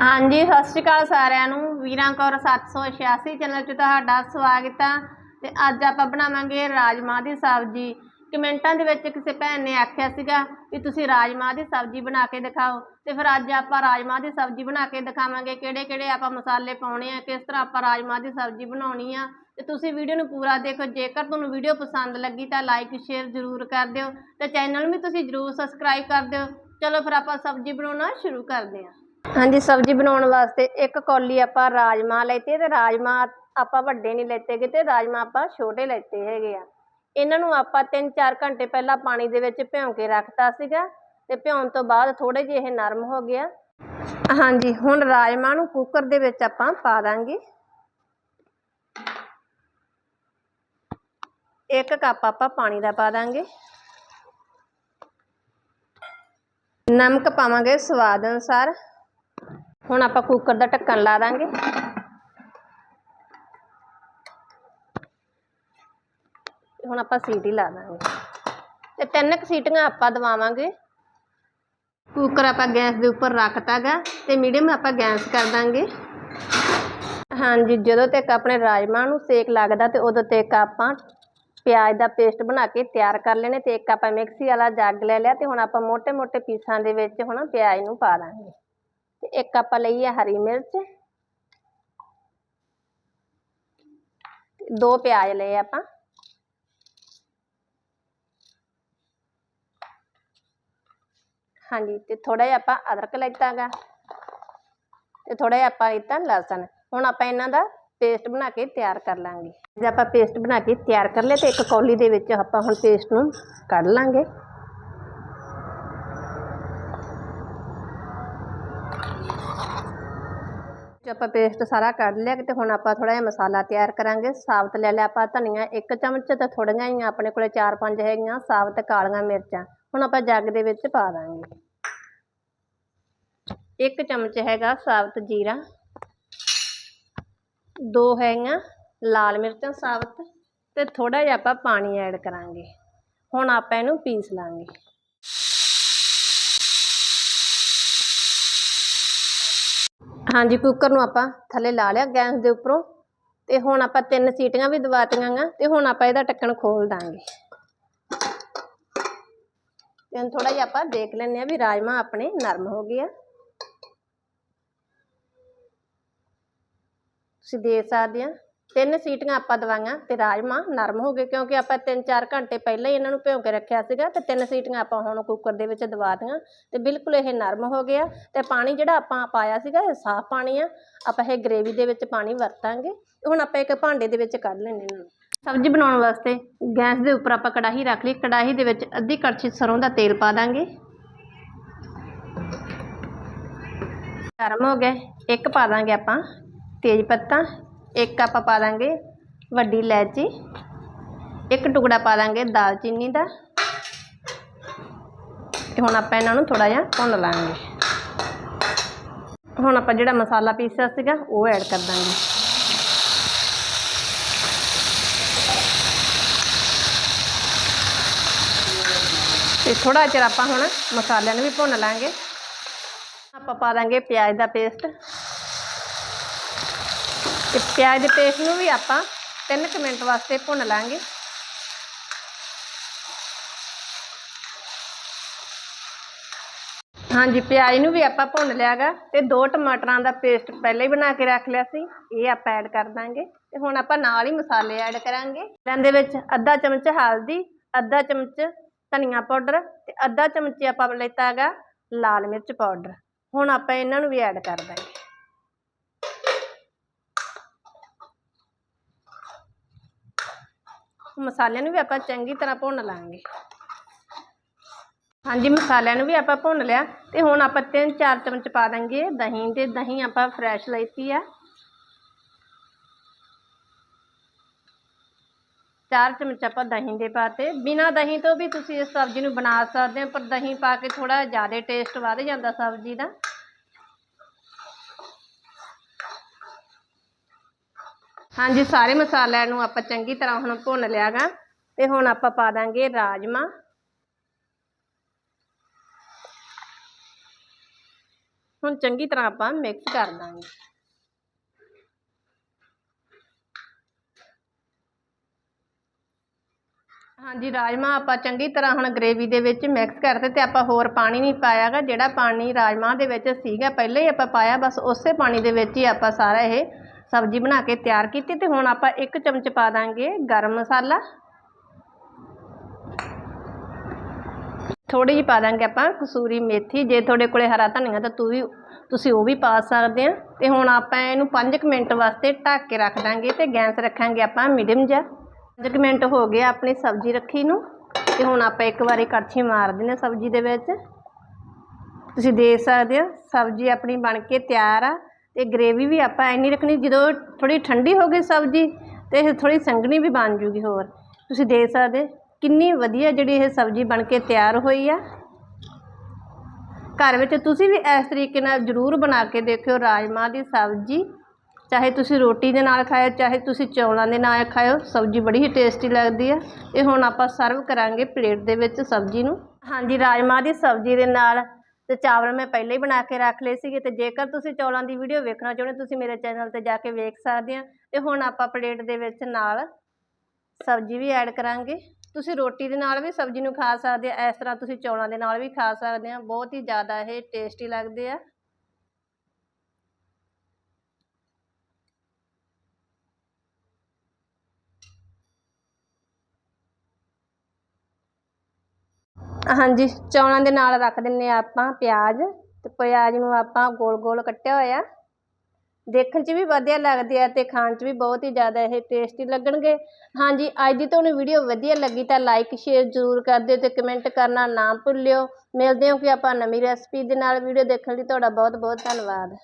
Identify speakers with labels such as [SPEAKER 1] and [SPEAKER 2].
[SPEAKER 1] ਹਾਂਜੀ, ਸਤਿ ਸ਼੍ਰੀ ਅਕਾਲ ਸਾਰਿਆਂ ਨੂੰ। ਵੀਰਾਂ ਕੌਰ 786 ਚੈਨਲ 'ਚ ਤੁਹਾਡਾ ਸਵਾਗਤ ਆ। ਤੇ ਅੱਜ ਆਪਾਂ ਬਣਾਵਾਂਗੇ ਰਾਜਮਾਂਹ ਦੀ ਸਬਜ਼ੀ। ਕਮੈਂਟਾਂ ਦੇ ਵਿੱਚ ਕਿਸੇ ਭੈਣ ਨੇ ਆਖਿਆ ਸੀਗਾ ਵੀ ਤੁਸੀਂ ਰਾਜਮਾਂਹ ਦੀ ਸਬਜ਼ੀ ਬਣਾ ਕੇ ਦਿਖਾਓ। ਤੇ ਫਿਰ ਅੱਜ ਆਪਾਂ ਰਾਜਮਾਂਹ ਦੀ ਸਬਜ਼ੀ ਬਣਾ ਕੇ ਦਿਖਾਵਾਂਗੇ ਕਿਹੜੇ ਕਿਹੜੇ ਆਪਾਂ ਮਸਾਲੇ ਪਾਉਣੇ ਆ, ਕਿਸ ਤਰ੍ਹਾਂ ਆਪਾਂ ਰਾਜਮਾਂਹ ਦੀ ਸਬਜ਼ੀ ਬਣਾਉਣੀ ਆ। ਤੇ ਤੁਸੀਂ ਵੀਡੀਓ ਨੂੰ ਪੂਰਾ ਦੇਖੋ। ਜੇਕਰ ਤੁਹਾਨੂੰ ਵੀਡੀਓ ਪਸੰਦ ਲੱਗੀ ਤਾਂ ਲਾਈਕ, ਸ਼ੇਅਰ ਜ਼ਰੂਰ ਕਰ ਦਿਓ। ਤੇ ਚੈਨਲ ਨੂੰ ਵੀ ਤੁਸੀਂ ਜ਼ਰੂਰ ਸਬਸਕ੍ਰਾਈਬ ਕਰ ਦਿਓ। ਚਲੋ ਫਿਰ ਆਪਾਂ ਸਬਜ਼ੀ ਬਣਾਉਣਾ ਸ਼ੁਰੂ ਕਰਦੇ ਹਾਂ ਹਾਂਜੀ, ਸਬਜ਼ੀ ਬਣਾਉਣ ਵਾਸਤੇ ਇੱਕ ਕੌਲੀ ਆਪਾਂ ਰਾਜਮਾ ਲੈਤੇ ਤੇ ਰਾਜਮਾ ਆਪਾਂ ਵੱਡੇ ਨਹੀਂ ਲੈਤੇ ਤੇ ਰਾਜਮਾ ਆਪਾਂ ਛੋਟੇ ਲੈਤੇ ਹੈਗੇ ਆ। ਇਹਨਾਂ ਨੂੰ ਆਪਾਂ 3-4 ਘੰਟੇ ਪਹਿਲਾਂ ਪਾਣੀ ਦੇ ਵਿੱਚ ਭਿਉਂ ਕੇ ਰੱਖਤਾ ਸੀਗਾ ਤੇ ਭਿਉਣ ਤੋਂ ਬਾਅਦ ਥੋੜੇ ਜਿਹੇ ਇਹ ਨਰਮ ਹੋ ਗਿਆ। ਹਾਂਜੀ, ਹੁਣ ਰਾਜਮਾ ਨੂੰ ਕੁੱਕਰ ਦੇ ਵਿੱਚ ਆਪਾਂ ਪਾ ਦਾਂਗੇ। ਇੱਕ ਕੱਪ ਆਪਾਂ ਪਾਣੀ ਦਾ ਪਾ ਦਾਂਗੇ। ਨਮਕ ਪਾਵਾਂਗੇ ਸਵਾਦ ਅਨੁਸਾਰ। ਹੁਣ ਆਪਾਂ ਕੁੱਕਰ ਦਾ ਢੱਕਣ ਲਾ ਦਾਂਗੇ। ਹੁਣ ਆਪਾਂ ਸੀਟੀ ਲਾ ਦਾਂਗੇ। ਤੇ ਤਿੰਨ ਕੁ ਸੀਟੀਆਂ ਆਪਾਂ ਦਵਾਵਾਂਗੇ। ਕੁੱਕਰ ਆਪਾਂ ਗੈਸ ਦੇ ਉੱਪਰ ਰੱਖਤਾਗਾ ਤੇ ਮੀਡੀਅਮ ਆਪਾਂ ਗੈਸ ਕਰ ਦਾਂਗੇ। ਹਾਂਜੀ, ਜਦੋਂ ਤੱਕ ਆਪਣੇ ਰਾਜਮਾਂ ਨੂੰ ਸੇਕ ਲੱਗਦਾ ਤੇ ਉਦੋਂ ਤੱਕ ਆਪਾਂ ਪਿਆਜ਼ ਦਾ ਪੇਸਟ ਬਣਾ ਕੇ ਤਿਆਰ ਕਰ ਲੈਣੇ ਤੇ ਇੱਕ ਆਪਾਂ ਮਿਕਸੀ ਵਾਲਾ ਜੱਗ ਲੈ ਲਿਆ ਤੇ ਹੁਣ ਆਪਾਂ ਮੋٹے-ਮੋٹے ਪੀਸਾਂ ਦੇ ਵਿੱਚ ਹੁਣ ਪਿਆਜ਼ ਨੂੰ ਪਾ ਦਾਂਗੇ। ਤੇ ਇੱਕ ਆਪਾਂ ਲਈ ਹੈ ਹਰੀ ਮਿਰਚ। ਦੋ ਪਿਆਜ਼ ਲਏ ਆਪਾਂ। ਹਾਂਜੀ, ਤੇ ਥੋੜਾ ਜਿਹਾ ਆਪਾਂ ਅਦਰਕ ਲੈਤਾਗਾ। ਤੇ ਥੋੜਾ ਜਿਹਾ ਆਪਾਂ ਲਿੱਤਾ ਲਸਣ। ਹੁਣ ਆਪਾਂ ਇਹਨਾਂ ਦਾ ਪੇਸਟ ਬਣਾ ਕੇ ਤਿਆਰ ਕਰ ਲਾਂਗੇ। ਜੇ ਆਪਾਂ ਪੇਸਟ ਬਣਾ ਕੇ ਤਿਆਰ ਕਰ ਲਿਆ ਤੇ ਇੱਕ ਕੌਲੀ ਦੇ ਵਿੱਚ ਆਪਾਂ ਹੁਣ ਪੇਸਟ ਨੂੰ ਕੱਢ ਲਾਂਗੇ। ਜੇ ਆਪਾਂ ਪੇਸਟ ਸਾਰਾ ਕੱਢ ਲਿਆ ਤੇ ਹੁਣ ਆਪਾਂ ਥੋੜਾ ਜਿਹਾ ਮਸਾਲਾ ਤਿਆਰ ਕਰਾਂਗੇ। ਸਾਬਤ ਲੈ ਲਿਆ ਆਪਾਂ ਧਨੀਆ, ਇੱਕ ਚਮਚ ਤੇ ਥੋੜੀਆਂ ਹੀ ਆਪਣੇ ਕੋਲੇ 4-5 ਹੈਗੀਆਂ, ਸਾਬਤ ਕਾਲੀਆਂ ਮਿਰਚਾਂ। ਹੁਣ ਆਪਾਂ ਜੱਗ ਦੇ ਵਿੱਚ ਪਾ ਦਾਂਗੇ। ਇੱਕ ਚਮਚ ਹੈਗਾ ਸਾਬਤ ਜੀਰਾ। ਦੋ ਹੈਗੀਆਂ ਲਾਲ ਮਿਰਚਾਂ ਸਾਬਤ ਤੇ ਥੋੜਾ ਜਿਹਾ ਆਪਾਂ ਪਾਣੀ ਐਡ ਕਰਾਂਗੇ। ਹੁਣ ਆਪਾਂ ਇਹਨੂੰ ਪੀਸ ਲਾਂਗੇ। ਹਾਂਜੀ ਕੁੱਕਰ ਨੂੰ ਆਪਾਂ ਥੱਲੇ ਲਾ ਲਿਆ ਗੈਸ ਦੇ ਉੱਪਰੋਂ ਤੇ ਹੁਣ ਆਪਾਂ ਤਿੰਨ ਸੀਟੀਆਂ ਵੀ ਦਵਾਤੀਆਂ ਗਾ ਤੇ ਹੁਣ ਆਪਾਂ ਇਹਦਾ ਢੱਕਣ ਖੋਲ ਦਾਂਗੇ। ਤੇ ਹੁਣ ਥੋੜਾ ਜਿਹਾ ਆਪਾਂ ਦੇਖ ਲੈਂਦੇ ਆ ਵੀ ਰਾਜਮਾ ਆਪਣੇ ਨਰਮ ਹੋ ਗਏ ਆ। ਤੁਸੀਂ ਦੇਖ ਸਕਦੇ ਆ। ਤਿੰਨ ਸੀਟੀਆਂ ਆਪਾਂ ਦਵਾਈਆਂ ਤੇ ਰਾਜਮਾ ਨਰਮ ਹੋ ਗਏ ਕਿਉਂਕਿ ਆਪਾਂ 3-4 ਘੰਟੇ ਪਹਿਲਾਂ ਹੀ ਇਹਨਾਂ ਨੂੰ ਭਿਉਂ ਕੇ ਰੱਖਿਆ ਸੀਗਾ ਤੇ ਤਿੰਨ ਸੀਟੀਆਂ ਆਪਾਂ ਹੁਣ ਕੁੱਕਰ ਦੇ ਵਿੱਚ ਦਵਾ ਦਿੱਤੀਆਂ ਤੇ ਬਿਲਕੁਲ ਇਹ ਨਰਮ ਹੋ ਗਿਆ ਤੇ ਪਾਣੀ ਜਿਹੜਾ ਆਪਾਂ ਪਾਇਆ ਸੀਗਾ ਇਹ ਸਾਫ਼ ਪਾਣੀ ਆ। ਆਪਾਂ ਇਹ ਗ੍ਰੇਵੀ ਦੇ ਵਿੱਚ ਪਾਣੀ ਵਰਤਾਂਗੇ। ਹੁਣ ਆਪਾਂ ਇੱਕ ਭਾਂਡੇ ਦੇ ਵਿੱਚ ਕੱਢ ਲੈਣੇ ਇਹਨਾਂ ਨੂੰ ਸਬਜ਼ੀ ਬਣਾਉਣ ਵਾਸਤੇ ਗੈਸ ਦੇ ਉੱਪਰ ਆਪਾਂ ਕੜਾਹੀ ਰੱਖ ਲਈ। ਕੜਾਹੀ ਦੇ ਵਿੱਚ ਅੱਧੀ ਕੜਛੀ ਸਰੋਂ ਦਾ ਤੇਲ ਪਾ ਦਾਂਗੇ। ਗਰਮ ਹੋ ਗਏ ਇੱਕ ਪਾ ਦਾਂਗੇ ਆਪਾਂ ਤੇਜ ਪੱਤਾ। ਇੱਕ ਆਪਾਂ ਪਾ ਦਾਂਗੇ ਵੱਡੀ ਇਲਾਇਚੀ, ਇੱਕ ਟੁਕੜਾ ਪਾ ਦਾਂਗੇ ਦਾਲਚੀਨੀ ਦਾ। ਤੇ ਹੁਣ ਆਪਾਂ ਇਹਨਾਂ ਨੂੰ ਥੋੜਾ ਜਿਹਾ ਭੁੰਨ ਲਾਂਗੇ। ਹੁਣ ਆਪਾਂ ਜਿਹੜਾ ਮਸਾਲਾ ਪੀਸਿਆ ਸੀਗਾ, ਉਹ ਐਡ ਕਰ ਦਾਂਗੇ। ਤੇ ਥੋੜਾ ਚਿਰ ਆਪਾਂ ਹੁਣ ਮਸਾਲਿਆਂ ਨੂੰ ਵੀ ਭੁੰਨ ਲਾਂਗੇ। ਆਪਾਂ ਪਾ ਦਾਂਗੇ ਪਿਆਜ਼ ਦਾ ਪੇਸਟ। ਤੇ ਪਿਆਜ਼ ਦੇ ਪੇਸਟ ਨੂੰ ਵੀ ਆਪਾਂ 3 ਮਿੰਟ ਵਾਸਤੇ ਭੁੰਨ ਲਾਂਗੇ। ਹਾਂਜੀ, ਪਿਆਜ਼ ਨੂੰ ਵੀ ਆਪਾਂ ਭੁੰਨ ਲਿਆਗਾ ਤੇ ਦੋ ਟਮਾਟਰਾਂ ਦਾ ਪੇਸਟ ਪਹਿਲਾਂ ਹੀ ਬਣਾ ਕੇ ਰੱਖ ਲਿਆ ਸੀ, ਇਹ ਆਪਾਂ ਐਡ ਕਰ ਦਾਂਗੇ ਤੇ ਹੁਣ ਆਪਾਂ ਨਾਲ ਹੀ ਮਸਾਲੇ ਐਡ ਕਰਾਂਗੇ। ਇਹਦੇ ਵਿੱਚ ਅੱਧਾ ਚਮਚ ਹਲਦੀ, ਅੱਧਾ ਚਮਚ ਧਨੀਆ ਪਾਊਡਰ ਤੇ ਅੱਧਾ ਚਮਚ ਆਪਾਂ ਲੈਤਾ ਹੈਗਾ ਲਾਲ ਮਿਰਚ ਪਾਊਡਰ। ਹੁਣ ਆਪਾਂ ਇਹਨਾਂ ਨੂੰ ਵੀ ਐਡ ਕਰ ਦਾਂਗੇ। ਮਸਾਲਿਆਂ ਨੂੰ ਵੀ ਆਪਾਂ ਚੰਗੀ ਤਰ੍ਹਾਂ ਭੁੰਨ ਲਾਂਗੇ। ਹਾਂਜੀ, ਮਸਾਲਿਆਂ ਨੂੰ ਵੀ ਆਪਾਂ ਭੁੰਨ ਲਿਆ। ਤੇ ਹੁਣ ਆਪਾਂ ਤਿੰਨ ਚਾਰ ਚਮਚ ਪਾ ਦਾਂਗੇ ਦਹੀਂ ਤੇ ਦਹੀਂ ਆਪਾਂ ਫਰੈਸ਼ ਲਈਤੀ ਆ। ਚਾਰ ਚਮਚ ਆਪਾਂ ਦਹੀਂ ਦੇ ਪਾਤੇ। ਬਿਨਾ ਦਹੀਂ ਤੋਂ ਵੀ ਤੁਸੀਂ ਇਸ ਸਬਜ਼ੀ ਨੂੰ ਬਣਾ ਸਕਦੇ ਹੋ, ਪਰ ਦਹੀਂ ਪਾ ਕੇ ਥੋੜਾ ਜ਼ਿਆਦਾ ਟੇਸਟ ਵੱਧ ਜਾਂਦਾ ਸਬਜ਼ੀ ਦਾ। ਹਾਂਜੀ, ਸਾਰੇ ਮਸਾਲਿਆਂ ਨੂੰ ਆਪਾਂ ਚੰਗੀ ਤਰ੍ਹਾਂ ਹੁਣ ਭੁੰਨ ਲਿਆਗਾ ਤੇ ਹੁਣ ਆਪਾਂ ਪਾ ਦਾਂਗੇ ਰਾਜਮਾ। ਹੁਣ ਚੰਗੀ ਤਰ੍ਹਾਂ ਆਪਾਂ ਮਿਕਸ ਕਰ ਦਾਂਗੇ। ਹਾਂਜੀ, ਰਾਜਮਾ ਆਪਾਂ ਚੰਗੀ ਤਰ੍ਹਾਂ ਹੁਣ ਗ੍ਰੇਵੀ ਦੇ ਵਿੱਚ ਮਿਕਸ ਕਰਤੇ ਤੇ ਆਪਾਂ ਹੋਰ ਪਾਣੀ ਨਹੀਂ ਪਾਇਆਗਾ, ਜਿਹੜਾ ਪਾਣੀ ਰਾਜਮਾ ਦੇ ਵਿੱਚ ਸੀਗਾ, ਪਹਿਲਾਂ ਹੀ ਆਪਾਂ ਪਾਇਆ, ਬਸ ਉਸੇ ਪਾਣੀ ਦੇ ਵਿੱਚ ਹੀ ਆਪਾਂ ਸਾਰਾ ਇਹ ਸਬਜ਼ੀ ਬਣਾ ਕੇ ਤਿਆਰ ਕੀਤੀ ਤੇ ਹੁਣ ਆਪਾਂ ਇੱਕ ਚਮਚ ਪਾ ਦਾਂਗੇ ਗਰਮ ਮਸਾਲਾ। ਥੋੜੀ ਜਿਹੀ ਪਾ ਦਾਂਗੇ ਆਪਾਂ ਕਸੂਰੀ ਮੇਥੀ। ਜੇ ਤੁਹਾਡੇ ਕੋਲੇ ਹਰਾ ਧਨੀਆ ਤਾਂ ਤੂੰ ਵੀ, ਤੁਸੀਂ ਉਹ ਵੀ ਪਾ ਸਕਦੇ ਆ। ਤੇ ਹੁਣ ਆਪਾਂ ਇਹਨੂੰ 5 ਮਿੰਟ ਵਾਸਤੇ ਢੱਕ ਕੇ ਰੱਖ ਦਾਂਗੇ ਤੇ ਗੈਸ ਰੱਖਾਂਗੇ ਆਪਾਂ ਮੀਡੀਅਮ ਜਿਹਾ। 5 ਮਿੰਟ ਹੋ ਗਏ ਆਪਣੀ ਸਬਜ਼ੀ ਰੱਖੀ ਨੂੰ। ਤੇ ਹੁਣ ਆਪਾਂ ਇੱਕ ਵਾਰੀ ਕੜਛੀ ਮਾਰ ਦਿੰਦੇ ਹਾਂ ਸਬਜ਼ੀ ਦੇ ਵਿੱਚ। ਤੁਸੀਂ ਦੇਖ ਸਕਦੇ ਹੋ ਸਬਜ਼ੀ ਆਪਣੀ ਬਣ ਕੇ ਤਿਆਰ ਆ। ਤੇ ਗਰੇਵੀ ਵੀ ਆਪਾਂ ਇੰਨੀ ਰੱਖਣੀ, ਜਦੋਂ ਥੋੜ੍ਹੀ ਠੰਡੀ ਹੋ ਗਈ ਸਬਜ਼ੀ ਅਤੇ ਇਹ ਥੋੜ੍ਹੀ ਸੰਘਣੀ ਵੀ ਬਣ ਜੂਗੀ ਹੋਰ। ਤੁਸੀਂ ਦੇਖ ਸਕਦੇ, ਕਿੰਨੀ ਵਧੀਆ ਜਿਹੜੀ ਇਹ ਸਬਜ਼ੀ ਬਣ ਕੇ ਤਿਆਰ ਹੋਈ ਆ। ਘਰ ਵਿੱਚ ਤੁਸੀਂ ਵੀ ਇਸ ਤਰੀਕੇ ਨਾਲ ਜ਼ਰੂਰ ਬਣਾ ਕੇ ਦੇਖਿਓ ਰਾਜਮਾਂਹ ਦੀ ਸਬਜ਼ੀ। ਚਾਹੇ ਤੁਸੀਂ ਰੋਟੀ ਦੇ ਨਾਲ ਖਾਓ ਚਾਹੇ ਤੁਸੀਂ ਚੌਲਾਂ ਦੇ ਨਾਲ ਖਾਓ ਸਬਜ਼ੀ ਬੜੀ ਹੀ ਟੇਸਟੀ ਲੱਗਦੀ ਆ। ਇਹ ਹੁਣ ਆਪਾਂ ਸਰਵ ਕਰਾਂਗੇ ਪਲੇਟ ਦੇ ਵਿੱਚ ਸਬਜ਼ੀ ਨੂੰ। ਹਾਂਜੀ, ਰਾਜਮਾਂਹ ਦੀ ਸਬਜ਼ੀ ਦੇ ਨਾਲ ਤੇ ਚਾਵਲ ਮੈਂ ਪਹਿਲਾਂ ਹੀ ਬਣਾ ਕੇ ਰੱਖ ਲਏ ਸੀਗੇ ਤੇ ਜੇਕਰ ਤੁਸੀਂ ਚੌਲਾਂ ਦੀ ਵੀਡੀਓ ਵੇਖਣਾ ਚਾਹੁੰਦੇ ਤੁਸੀਂ ਮੇਰੇ ਚੈਨਲ ਤੇ ਜਾ ਕੇ ਵੇਖ ਸਕਦੇ ਆ। ਤੇ ਹੁਣ ਆਪਾਂ ਪਲੇਟ ਦੇ ਵਿੱਚ ਨਾਲ ਸਬਜ਼ੀ ਵੀ ਐਡ ਕਰਾਂਗੇ। ਤੁਸੀਂ ਰੋਟੀ ਦੇ ਨਾਲ ਵੀ ਸਬਜ਼ੀ ਨੂੰ ਖਾ ਸਕਦੇ ਆ, ਇਸ ਤਰ੍ਹਾਂ ਤੁਸੀਂ ਚੌਲਾਂ ਦੇ ਨਾਲ ਵੀ ਖਾ ਸਕਦੇ ਆ। ਬਹੁਤ ਹੀ ਜ਼ਿਆਦਾ ਇਹ ਟੇਸਟੀ ਲੱਗਦੇ ਆ। ਹਾਂਜੀ, ਚੌਲਾਂ ਦੇ ਨਾਲ ਰੱਖ ਦਿੰਦੇ ਹਾਂ ਆਪਾਂ ਪਿਆਜ਼ ਅਤੇ ਪਿਆਜ਼ ਨੂੰ ਆਪਾਂ ਗੋਲ ਗੋਲ ਕੱਟਿਆ ਹੋਇਆ। ਦੇਖਣ 'ਚ ਵੀ ਵਧੀਆ ਲੱਗਦੇ ਆ ਅਤੇ ਖਾਣ 'ਚ ਵੀ ਬਹੁਤ ਹੀ ਜ਼ਿਆਦਾ ਇਹ ਟੇਸਟੀ ਲੱਗਣਗੇ। ਹਾਂਜੀ, ਅੱਜ ਦੀ ਤੁਹਾਨੂੰ ਵੀਡੀਓ ਵਧੀਆ ਲੱਗੀ ਤਾਂ ਲਾਈਕ ਸ਼ੇਅਰ ਜ਼ਰੂਰ ਕਰ ਦਿਓ ਅਤੇ ਕਮੈਂਟ ਕਰਨਾ ਨਾ ਭੁੱਲਿਓ। ਮਿਲਦੇ ਹਾਂ ਕਿ ਆਪਾਂ ਨਵੀਂ ਰੈਸਪੀ ਦੇ ਨਾਲ ਵੀਡੀਓ ਦੇਖਣ ਲਈ। ਤੁਹਾਡਾ ਬਹੁਤ ਬਹੁਤ ਧੰਨਵਾਦ।